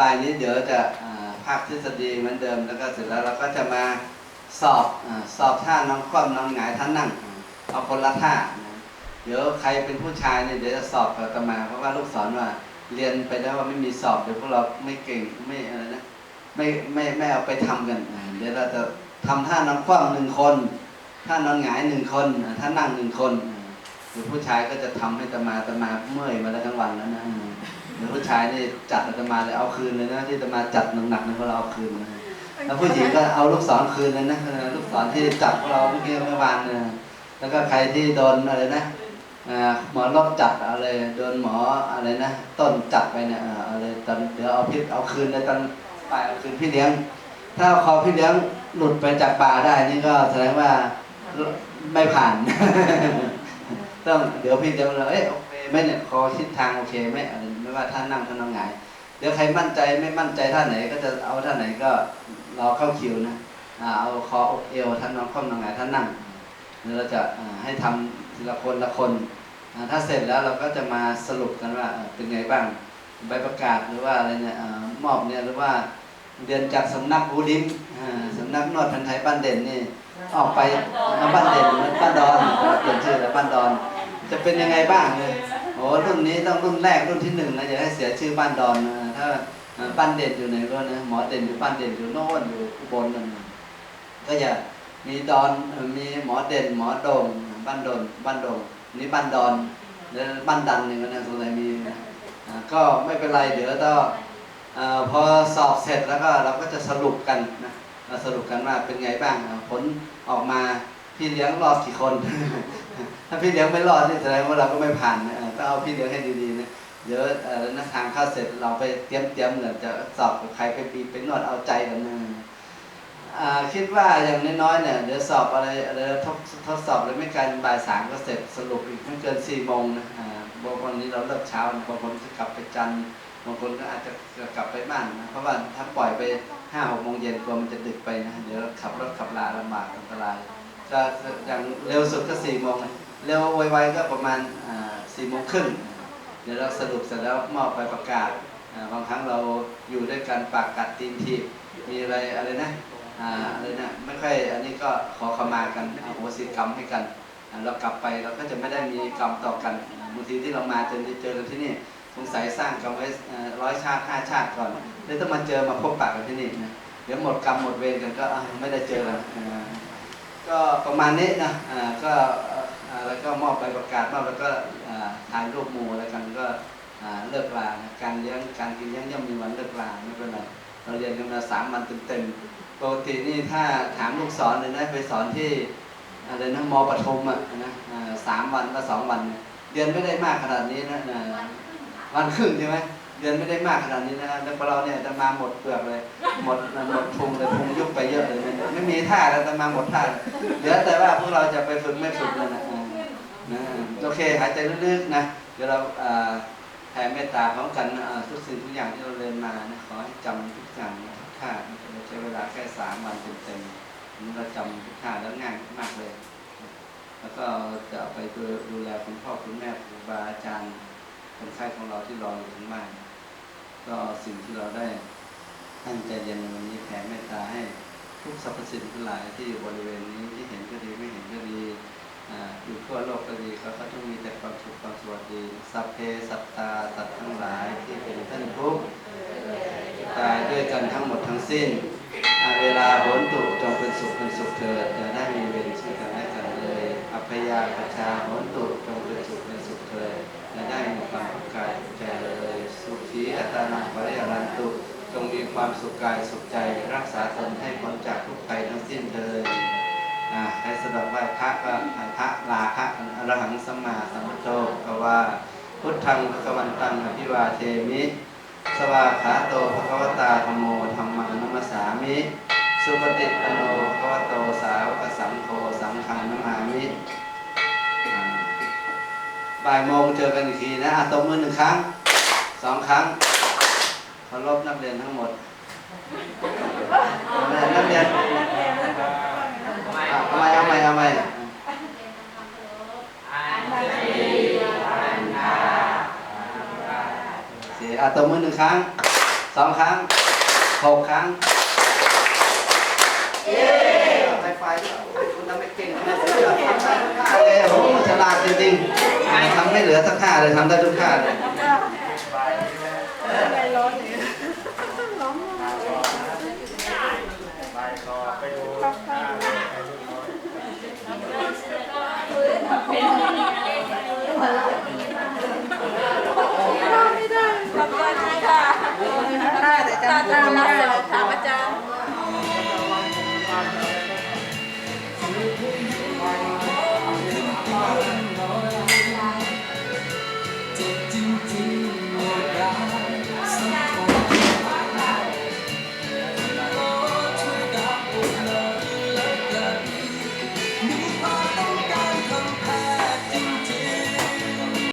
บายนี้เดี๋ยวจะภาคทฤษฎีเหมือนเดิมแล้วก็เสร็จแล้วเราก็จะมาสอบอสอบท่าน้องคว่ำน้องหงายท่านั่งเอาคนละท่าเดี๋ยวใครเป็นผู้ชายเนี่ยเดี๋ยวจะสอบกับตมา เพราะว่าลูกสอนว่าเรียนไปแล้วว่าไม่มีสอบเดี๋ยวพวกเราไม่เก่งไม่อะไรนะไม่ไม่ไม่เอาไปทำกันเดี๋ยวเราจะทำท่าน้องคว่ำหนึ่งคนท่านอนหงายหนึ่งคนท่านั่งหนึ่งคนหรือผู้ชายก็จะทำให้ตมาตมาเมื่อยมาแล้วทั้งวันแล้วนะ หรือผู้ชายนี่จัดอาตมาเลยเอาคืนเลยนะที่อาตมาจัดหนักๆนะพวกเราเอาคืนนะแล้วผู้หญิงก็เอาลูกศรคืนเลยนะเออลูกศรที่จับพวกเราเมื่อกี้เมื่อวานเนี่ยแล้วก็ใครที่โดนอะไรนะอ่าหมอลบจับเอาเลยโดนหมออะไรนะต้นจับไปเนี่ยเออเอาเลยตอนเดี๋ยวเอาพิษเอาคืนเลยตอนปลายเอาคืนพี่เลี้ยง ถ้าคอพี่เลี้ยงหลุดไปจากป่าได้นี่ก็แสดงว่าไม่ผ่านต้องเดี๋ยวพี่เลี้ยงเราเอ้ยโอเค ไหมเนี่ยคอทิศทางโอเคไหมอะไรไม่ว่าท่านั่งท่านั่งหงายเดี๋ยวใครมั่นใจไม่มั่นใจท่าไหนก็จะเอาท่าไหนก็รอเข้าคิวนะเอาคออกเอวท่านน้องคว่ำน้องหงายท่านนั่งแล้วเราจะให้ทำทีละคนละคนถ้าเสร็จแล้วเราก็จะมาสรุปกันว่าเป็นไงบ้างใบประกาศหรือว่าอะไรเนี่ยมอบเนี่ยหรือว่าเรียนจากสำนักบูลิมอ่าสำนักนวดแผนไทยบ้านเด่นนี่ออกไปเอาบ้านเด่นมือนบ้านดอนเปลี่ยนชื่อแล้วบ้านดอน จะเป็นยังไงบ้างเนี่ย อ้รุ่นนี้ต้องรุ่นแรกรุ่นที่หนึ่งนะอย่าให้เสียชื่อบ้านดอนนะถ้าบ้านเด่นอยู่ไหนก็นะหมอเด่นอยู่บ้านเด่นอยู่โน่นอยู่อุบลนั่นก็อย่ามีดอนมีหมอเด่นหมอโดงบ้านดอนบ้านโดงนี่บ้านดอนแล้วบ้านดันหนึ่งนะสงสัยมีนะก็ไม่เป็นไรเดี๋ยวต่อพอสอบเสร็จแล้วก็เราก็จะสรุปกันนะเราสรุปกันว่าเป็นไงบ้างผลออกมาพี่เลี้ยงรอดกี่คน ถ้าพี่เลี้ยงไม่รอดนี่แสดงว่าเราก็ไม่ผ่านนะ เออต้องเอาพี่เลี้ยงให้ดีๆนะเดี๋ยวนักทางเข้าเสร็จเราไปเตรียมเตรียมเหมือนจะสอบกับใครไปปีไปนวดเอาใจกันนะคิดว่าอย่างน้อยๆเนี่ยเดี๋ยวสอบอะไรอะไรทดทดสอบแล้วไม่เกินบ่ายสามก็เสร็จสรุปอีกไม่เกินสี่โมงนะบางวันนี้เราเลิกเช้าบางคนจะกลับไปจันบางคนก็อาจจะกลับไปบ้านนะเพราะว่าถ้าปล่อยไปห้าหกโมงเย็นกลัวมันจะดึกไปนะเดี๋ยวขับรถขับลาลำบากอันตรายก็อย่างเร็วสุดก็สี่โมงเร็วไวๆก็ประมาณ สี่โมงครึ่งเดี๋ยวเราสรุปเสร็จแล้วมอบไปประกาศบางครั้งเราอยู่ด้วยกันปากกัดตีนทีบมีอะไรอะไรนะอะไรนะไม่ค่อยอันนี้ก็ขอขมากันอโหสิกรรมให้กันเรากลับไปเราก็จะไม่ได้มีกรรมต่อกันบางทีที่เรามาจอเจอกันที่นี่สงสัยสร้างกรรมไว้ร้อยชาติห้าชาติก่อนเลยต้องมาเจอมาพบปะกันที่นี่นะเดี๋ยวหมดกรรมหมดเวรกันก็ไม่ได้เจอกันก็ประมาณนี้นะก็อ่าแล้วก็มอบใบประกาศมอบแล้วก็ อ่าถ่ายรูปหมู่อะไรกันก็อ่าเลิกลานะการเลี้ยงการกินเลี้ยงย่อมมีวันเลิกลาไม่เป็นไรเราเรียนกันมาสามวันเต็มๆปกตินี่ถ้าถามลูกสอนเลยนะไปสอนที่อะไรนะมปฐมอะนะอ่าสามวันก็สองวันเนี่ยเรียนไม่ได้มากขนาดนี้นะอ่าวันครึ่งใช่ไหมเรียนไม่ได้มากขนาดนี้นะแล้วพอเราเนี่ยจะมาหมดเปลือกเลย หมดหมดพุงเลยพุงยุบไปเยอะเลยไม่ไม่มีท่าแล้วจะมาหมดท่าเหลือแต่ว่าพวกเราจะไปฝึกไม่ฝึกเลยนะอ่า นะโอเคหายใจลึกๆนะเดี๋ยวเราแผ่เมตตาพร้อมกันทุกสิ่งทุกอย่างที่เราเรียนมานะขอให้จำทุกอย่างนะทุกท่าเราใช้เวลาแค่สามวันเต็มๆเราจำทุกท่าแล้วง่ายมากเลย แล้วก็จะไปดูแลคุณพ่อคุณแม่ครูบาอาจารย์คนไข้ของเราที่รออยู่ทั้งบ้านก็สิ่งที่เราได้ตั้งใจเรียนในวันนี้แผ่เมตตาให้ทุกสรรพสิ่งทั้งหลายที่อยู่บริเวณนี้ที่เห็นก็ดีไม่เห็นก็ดี อยู่ทั่วโลกก็ดีเขาก็ต้องมีแต่ความสุขความสวัสดีสัพเพสัตตาสัตว์ทั้งหลายที่เป็นท่านทุกตายด้วยกันทั้งหมดทั้งสิ้น เวลาโหนตุจงเป็นสุขเป็นสุขเถิดอย่าได้มีเวรซึ่งกันและกันเลยอัพยาปชาโหนตุจงเป็นสุขเป็นสุขเถิดอย่าได้มีความทุกข์กายทุขใจเลยสุขีอัตานังปริยรันตุจงมีความสุขกายสุขใจ รักษาตนให้พ้นจากทุกภัยทั้งสิ้นเลย อ่าให้สะดอกไหว้พระก็ให้พระลาพระอรหังสัมมาสัมพุทโธก็ว่าพุทธังพระวันตังอภิวาเทมิ สวาขาโตภะคะวตาธรรมโมธรรมังนัมสสามิ สุปฏิปโนภะคะวโตสาวกสังโฆสังฆังนัมามิบ่ายโมงเจอกันอีกทีนะอะตบมือหนึ่งครั้งสองครั้งเคารพนักเรียนทั้งหมด นักเรียนเอาใหม่เอาใหม่เอาใหม่เสียอาต บมือหนึ่งครั้งสองครั้งหกครั้งเย้ไฟไฟด้วยคุณทำไม่เก่งทำไม่เสือทำได้ทุกท่าเลยโอ้โหฉลาดจริงๆทำไม่เหลือสักท่าเลยทำได้ทุกท่าเลย